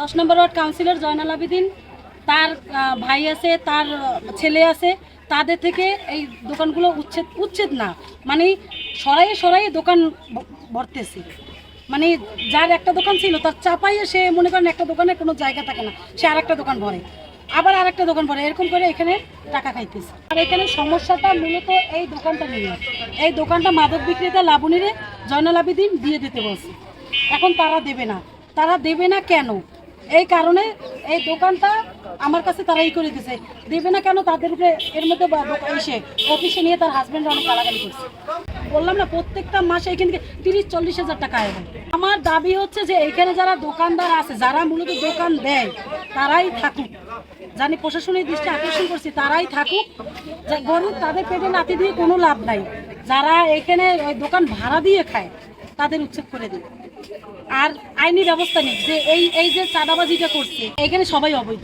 দশ number ward councillor Joynal Abedin, তার ভাই আছে, তার ছেলে আছে, তাদের থেকে এই দোকানগুলো উচ্ছেদ উচ্ছেদ না। মানে সরাইয়ে সরাইয়ে দোকান ভরতেছে। মানে যার একটা দোকান ছিল, তার চাপাইয়ে সে মনে করেন একটা দোকানে কোনো জায়গা থাকে না, সে আর একটা দোকান ভরে। আবার আর একটা দোকান ভরে, এরকম করে এখানে টাকা খাইতেছে। আর এখানে সমস্যাটা মূলত এই দোকানটা নিয়ে। এই দোকানটা মাদক বিক্রেতা লাবণীরে জয়নাল আবেদিন দিয়ে দিতে বলছে। এখন তারা দেবে না। তারা দেবে না কেন? এই কারণে এই দোকানটা আমার কাছে তারা করে দিছে। দেবে না কেন তাদের উপরে এর মধ্যে এসে অফিসে নিয়ে তার হাজব্যান্ড অনেক গালাগালি করছে। বললাম না, প্রত্যেকটা মাসে এখান থেকে তিরিশ, চল্লিশ হাজার টাকা আয় আমার দাবি হচ্ছে যে এখানে যারা দোকানদার আছে, যারা মূলত দোকান দেয়, তারাই থাকুক। জানি প্রশাসনের দৃষ্টি আকর্ষণ করছি, তারাই থাকুক। গরিব তাদের পেটে নাতি দিয়ে কোনো লাভ নাই। যারা এখানে দোকান ভাড়া দিয়ে খায়, তাদের উচ্ছেদ করে দিই আর আইনি ব্যবস্থা নেই, যে এই এই যে চাঁদাবাজিটা করছে, এখানে সবাই অবৈধ।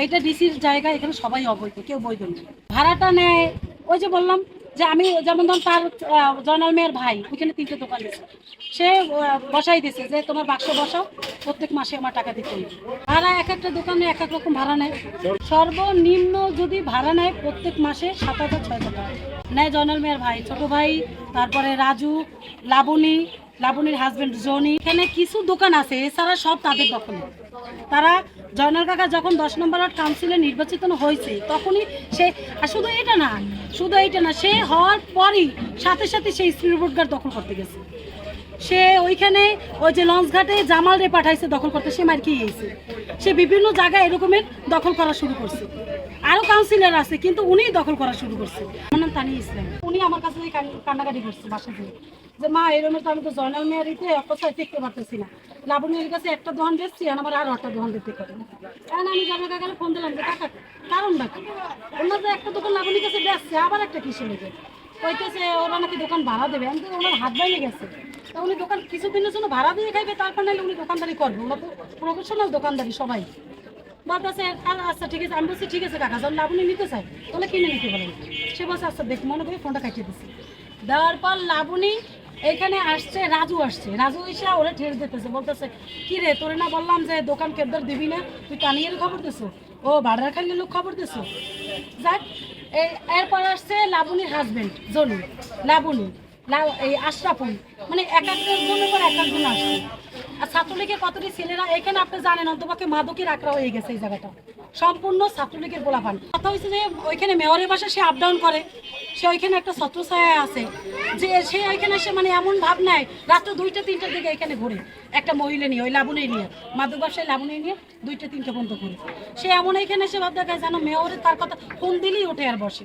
এইটা ডিসির জায়গা, এখানে সবাই অবৈধ, কেউ বৈধ নেই। ভাড়াটা নেয়, ওই যে বললাম যে আমি যেমন ধরুন তার জয়নাল মেয়ের ভাই, ওইখানে তিনটে দোকান দিয়েছে সে বসাই দিয়েছে যে তোমার বাক্স বসাও, প্রত্যেক মাসে আমার টাকা দিতে হবে। ভাড়া এক একটা দোকানে এক এক রকম ভাড়া নেয়। সর্বনিম্ন যদি ভাড়া নেয়, প্রত্যেক মাসে সাত হাজার, ছয় হাজার টাকা। নেয় জয়নাল মেয়ের ভাই, ছোট ভাই, তারপরে রাজু, লাবণী লাবণীর হাজবেন্ড জনি। এখানে কিছু দোকান আছে, এছাড়া সব তাদের দখলে তারা জয়নাল কাকা যখন দশ নম্বর ওয়ার্ড কাউন্সিলে নির্বাচিত হয়েছে, তখনই সে, আর শুধু এটা না, শুধু এটা না, সে হওয়ার পরই সাথে সাথে সেই স্পিডবোর্ড দখল করতে গেছে। সে ওইখানে ওই যে লঞ্চ ঘাটে জামাল রে পাঠাইছে দখল করতে, সে মার খেয়ে গেছে। সে বিভিন্ন জায়গায় এরকমের দখল করা শুরু করছে। আরও কাউন্সিলর আছে, কিন্তু উনিই দখল করা শুরু করছে। আমার নাম তানি ইসলাম। উনি আমার কাছে কান্নাকাটি করছে বাসা যে মা এরকম তো আমি তো জয়নাল মেয়ের ইতে অপচয় টিকতে পারতেছি না। লাবণীর কাছে একটা দোকান বেচছি, আর আমার আরও একটা দোকান দিতে পারে। কারণ আমি জয়নাল কাকারে ফোন দিলাম যে, কাকা কারণ বাকি ওনার যে একটা দোকান লাবণীর কাছে বেচছে, আবার একটা কিসে লেগে? কইতেছে, ওরা নাকি দোকান ভাড়া দেবে। আমি তো ওনার হাত বাইরে গেছে। তা উনি দোকান কিছুদিনের জন্য ভাড়া দিয়ে খাইবে, তারপর নাহলে উনি দোকানদারি করবে। ওরা তো প্রফেশনাল দোকানদারি সবাই। বলতেছে আচ্ছা ঠিক আছে। আমি বলছি, ঠিক আছে কাকা, যখন লাবণী নিতে চাই তাহলে কিনে নিতে পারেন সে বলছে আচ্ছা দেখ। মনে করে ফোনটা কাটিয়ে দিচ্ছে দেওয়ার পর লাবণী এখানে আসছে, রাজু আসছে। রাজু এসে ওরা ঠেস দিতেছে, বলতেছে, কি রে, তোরে না বললাম যে দোকান কেদার দিবি না? তুই কানিয়ের খবর দিছো ও ভাড়া খালি লোক খবর দিছো যাক এরপর আসছে লাবণীর হাজবেন্ড জনু। লাবণী এই আশরাফুল। মানে এক একজন জনের পর এক একজন আসছে। আর ছাত্রলীগের কতটি ছেলেরা এখানে আপনি জানেন, অন্তপক্ষে মাদকের আঁকড়া হয়ে গেছে এই জায়গাটা। সম্পূর্ণ ছাত্রলীগের গোলাপান কথা হয়েছে যে ওইখানে মেয়রের বাসা সে আপ ডাউন করে, সে ওইখানে একটা ছত্রছায়া আছে। যে সে ওইখানে সে মানে এমন ভাব নেয় রাত্র দুইটা, তিনটার দিকে এখানে ঘুরে। একটা মহিলা নিয়ে, ওই লাবণী নিয়ে। মাদক ব্যবসায়ী লাবণী নিয়ে দুইটা, তিনটা পর্যন্ত ঘুরে। সে এমন এখানে সে ভাব দেখায় যেন মেয়রের তার কথা ফোন দিলেই ওঠে আর বসে।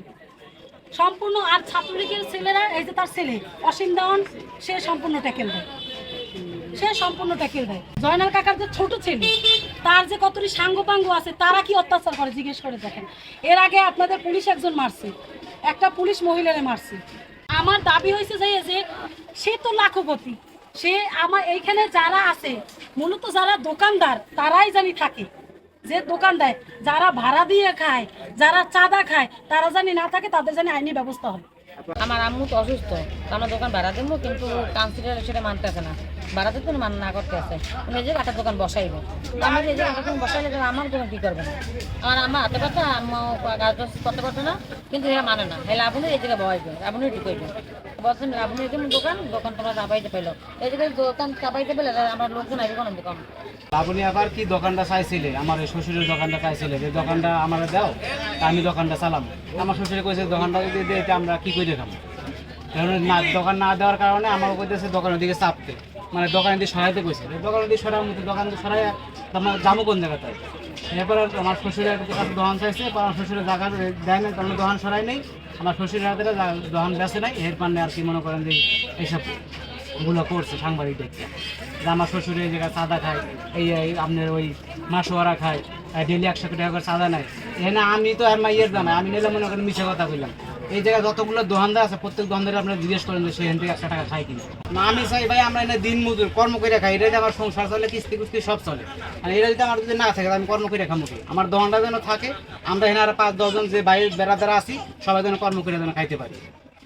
সম্পূর্ণ আর ছাত্রলীগের ছেলেরা, এই যে তার ছেলে, অসীম দেওয়ান, সে সম্পূর্ণ ট্যাকেল দেয়। সে সম্পূর্ণ ট্যাকেল দেয়। জয়নাল কাকার যে ছোট ছেলে, তার যে কতটি সাঙ্গপাঙ্গ আছে, তারা কি অত্যাচার করে, জিজ্ঞেস করে দেখেন। এর আগে আপনাদের পুলিশ একজন মারছে, একটা পুলিশ মহিলারে মারছে। আমার দাবি হয়েছে যে যে সে তো লাখপতি, সে আমার এইখানে যারা আছে, মূলত যারা দোকানদার, তারাই জানি থাকে যে দোকান দেয় যারা ভাড়া দিয়ে খায়, যারা চাঁদা খায়, তারা জানি না থাকে, তাদের জানি আইনি ব্যবস্থা হয় আমার আম্মু তো অসুস্থ আমরা দোকান ভাড়া দেবো, কিন্তু কাউন্সিলর সেটা মানতেছে না। ভাড়া দিতে মান না করতে আছে। উনি যে একটা দোকান বসাইবে। আমি যে একটা দোকান বসাইলে আমার দোকান কী করবে না। আমার আমার হাতে কথা, আম্মা গাছ করতে পারতো না, কিন্তু এরা মানে না। এলে আপনি এই জায়গায় বসাইবে আপনি ঢুকাইবে। বলছেন আপনি যেমন দোকান দোকান তোমরা চাপাইতে পেল এই জায়গায় দোকান চাপাইতে পেলে আমার লোকজন আইবে কোনো দোকান? আপনি আবার কি দোকানটা চাইছিলে? আমার এই শ্বশুরের দোকানটা চাইছিলে। যে দোকানটা আমার দাও আমি দোকানটা চালাম। আমার শ্বশুরে কইছে, দোকানটা যদি দিয়ে আমরা কি করে কারণ না, দোকান না দেওয়ার কারণে আমার কইতেছে, দোকানের দিকে চাপতে। মানে দোকানের দিয়ে সরাইতে কইছে। দোকানের দিকে সরার মতো দোকান দিয়ে সরাই আমার যাব কোন জায়গাটায় এরপর আমার শ্বশুরের কাছে দোকান চাইছে আমার শ্বশুরের জায়গা দেয় না কারণ দোকান সরাই নেই। আমার শ্বশুরের হাতে দোকান বেঁচে নাই, এর পান্নে আর কি মনে করেন যে এইসবগুলো করছে সাংবাদিক দেখতে। যে আমার শ্বশুরে এই জায়গায় চাঁদা খায়, এই আপনার ওই মাসোয়ারা খায় ডেলি একশো টাকা করে চাঁদা নেয়। এখানে আমি তো আর ইয়ের দাম আমি নিলে মনে করেন মিশে কথা বললাম এই জায়গায় যতগুলো দোকানদার আছে, প্রত্যেক দোকানদারে আপনারা জিজ্ঞেস করেন যে সেখান থেকে একশো টাকা খাই কিনা। না, আমি চাই ভাই আমরা এনে দিন মজুর, কর্ম করে খাই। এটা আমার সংসার চলে, কিস্তি কুস্তি সব চলে। আর এটা যদি আমার যদি না থাকে আমি কর্ম করে খামো আমার দোকানটা যেন থাকে, আমরা এখানে আর পাঁচ দশজন যে বাইরের বেড়াদারা আছি, সবাই যেন কর্ম করে যেন খাইতে পারি।